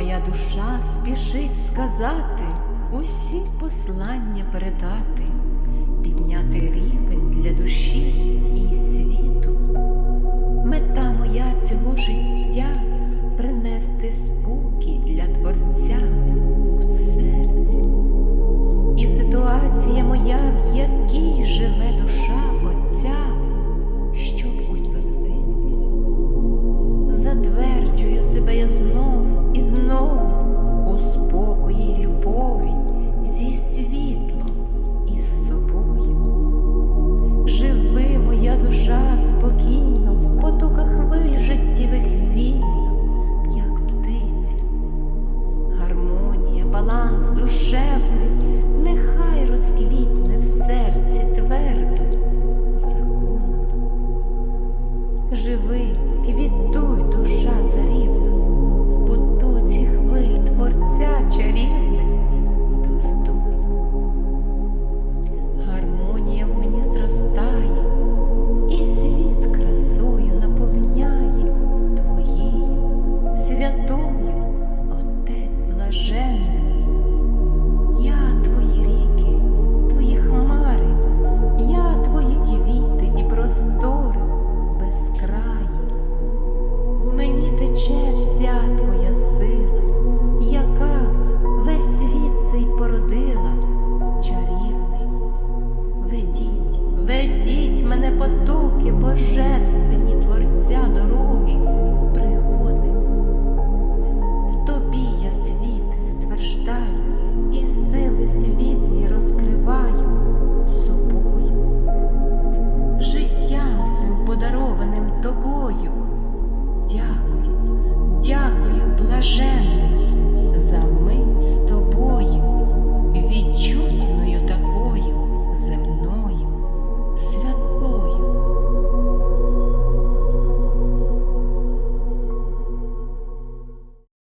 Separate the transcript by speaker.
Speaker 1: моя душа спішить сказати, усі послання передати, підняти рівень для душі. Романс душевний, нехай розквітне в серці твердо закон. Живи, квітуй душа зарівна. вся твоя сила, яка весь світ цей породила, чарівний. Ведіть, ведіть мене потоки Боже.